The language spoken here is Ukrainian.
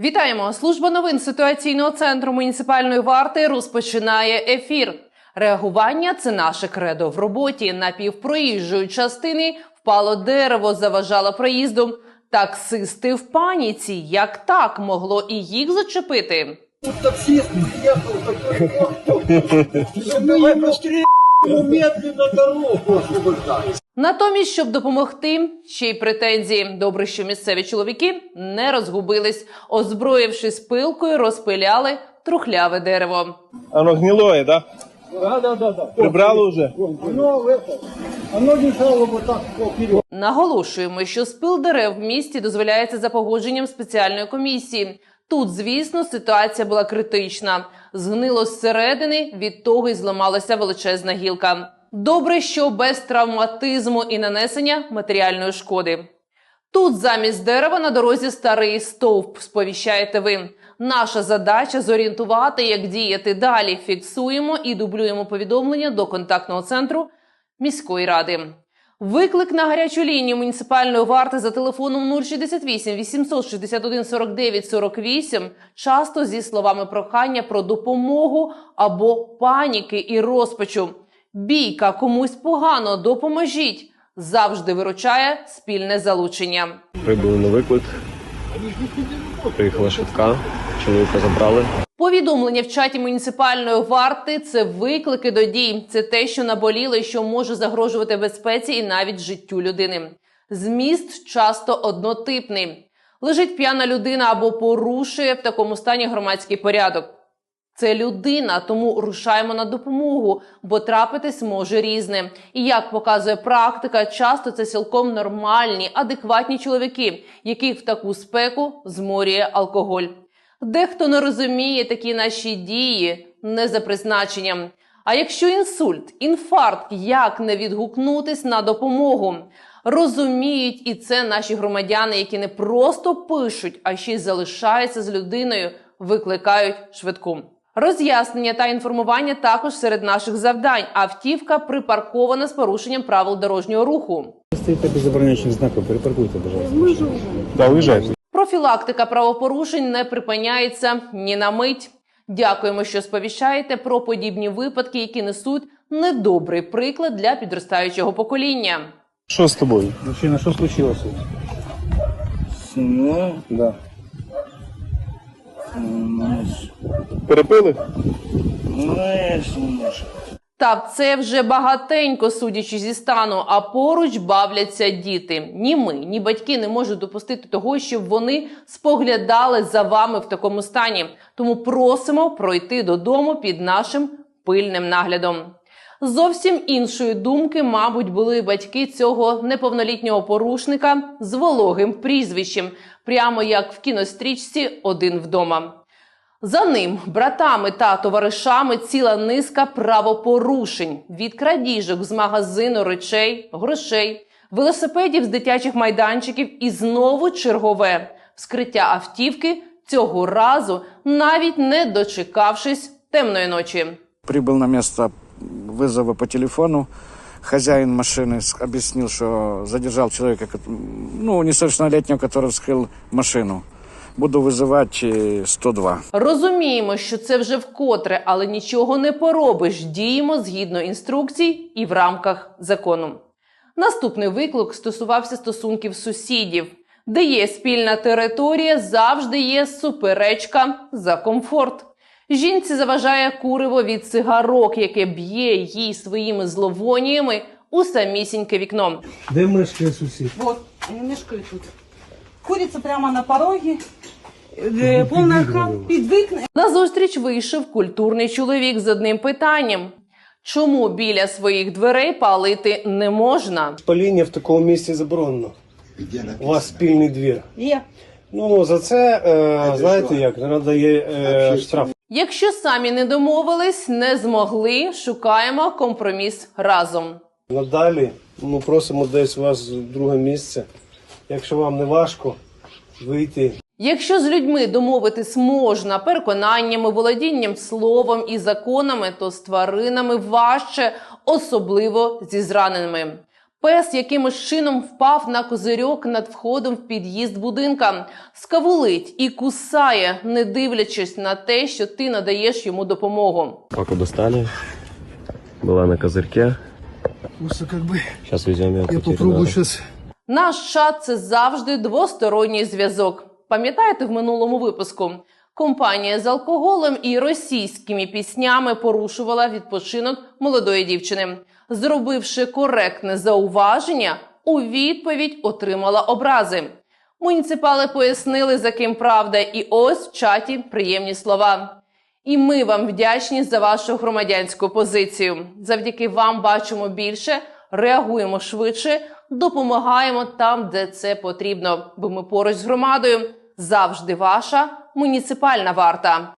Вітаємо! Служба новин ситуаційного центру муніципальної варти розпочинає ефір. Реагування це наше кредо в роботі. На півпроїжджої частини впало дерево, заважало проїзду. Таксисти в паніці. Як так могло і їх зачепити? Таксист давай медленно дорогу. Натомість, щоб допомогти, ще й претензії. Добре, що місцеві чоловіки не розгубились, озброївшись пилкою, розпиляли трухляве дерево. Оно гнилое, да? Да, да, да, да. Прибрало уже? Оно, в это, лежало вот так вперед. Наголошуємо, що спил дерев в місті дозволяється за погодженням спеціальної комісії. Тут, звісно, ситуація була критична. Згнило зсередини, від того й зламалася величезна гілка. Добре, що без травматизму і нанесення матеріальної шкоди. Тут замість дерева на дорозі старий стовп, сповіщаєте ви. Наша задача зорієнтувати, як діяти далі. Фіксуємо і дублюємо повідомлення до контактного центру міської ради. Виклик на гарячу лінію муніципальної варти за телефоном 068 861 49 48 часто зі словами прохання про допомогу або паніки і розпачу. Бійка комусь погано, допоможіть. Завжди виручає спільне залучення. Прибули на виклик. Приїхала швидка, чоловіка забрали. Повідомлення в чаті муніципальної варти це виклики до дій. Це те, що наболіло і що може загрожувати безпеці і навіть життю людини. Зміст часто однотипний. Лежить п'яна людина або порушує в такому стані громадський порядок. Це людина, тому рушаємо на допомогу, бо трапитись може різне. І як показує практика, часто це цілком нормальні, адекватні чоловіки, яких в таку спеку зморює алкоголь. Дехто не розуміє такі наші дії не за призначенням. А якщо інсульт, інфаркт, як не відгукнутись на допомогу? Розуміють і це наші громадяни, які не просто пишуть, а ще й залишаються з людиною, викликають швидку. Роз'яснення та інформування також серед наших завдань. Автівка припаркована з порушенням правил дорожнього руху. Стоит без оборонительных знаков, перепаркуйте, пожалуйста. Да, уезжайте. Профілактика правопорушень не припиняється ні на мить. Дякуємо, що сповіщаєте про подібні випадки, які несуть недобрий приклад для підростаючого покоління. Что с тобой? Мужчина, что случилось? Ну, Да. Перепили? Та це вже багатенько, судячи зі стану, а поруч бавляться діти. Ні ми, ні батьки не можуть допустити того, щоб вони споглядали за вами в такому стані. Тому просимо пройти додому під нашим пильним наглядом. Зовсім іншої думки, мабуть, були батьки цього неповнолітнього порушника з вологим прізвищем, прямо як в кінострічці Один вдома. За ним, братами та товаришами, ціла низка правопорушень від крадіжок з магазину речей, грошей, велосипедів з дитячих майданчиків і знову чергове вскриття автівки цього разу, навіть не дочекавшись темної ночі. Прибыл на место вызова по телефону. Хозяин машины с- объяснил, что задержал человека, кот- ну, несовершеннолетнего, который вскрыл машину. Буду вызывать э, 102. Розуміємо, що це вже вкотре, але нічого не поробиш. Діємо згідно інструкцій і в рамках закону. Наступний виклик стосувався стосунків сусідів. Де є спільна територія, завжди є суперечка за комфорт. Жінці заважає куриво від цигарок, яке б'є їй своїми зловоніями у самісіньке вікно. Де мешкає сусід? Вот, они мешкают тут. Курица прямо на пороге, э, полная хата, під вікна. Назустріч вийшов культурний чоловік з одним питанням: чому біля своїх дверей палити не можна? Паління в такому місці заборонено. У вас спільний двір. Є. Ну за це е, знаєте як надає е, штраф. Якщо самі не домовились, не змогли, шукаємо компроміс разом. Надалі ми просимо десь вас друге місце. Якщо вам не важко вийти Якщо з людьми домовитись можна переконаннями, володінням словом і законами, то з тваринами важче, особливо зі зраненими. Пес якимось чином впав на козирьок над входом в під'їзд будинка, скавулить і кусає, не дивлячись на те, що ти надаєш йому допомогу. Паку достали. Была на козырьке. Просто как бы Сейчас везем ее к я попробую ветеринару. сейчас Наш чат це завжди двосторонній зв'язок. Пам'ятаєте в минулому випуску? Компанія з алкоголем і російськими піснями порушувала відпочинок молодої дівчини. Зробивши коректне зауваження, у відповідь отримала образи. Муніципали пояснили, за ким правда, і ось в чаті приємні слова. І ми вам вдячні за вашу громадянську позицію. Завдяки вам бачимо більше, реагуємо швидше, допомагаємо там, де це потрібно. Бо ми поруч з громадою завжди ваша муніципальна варта.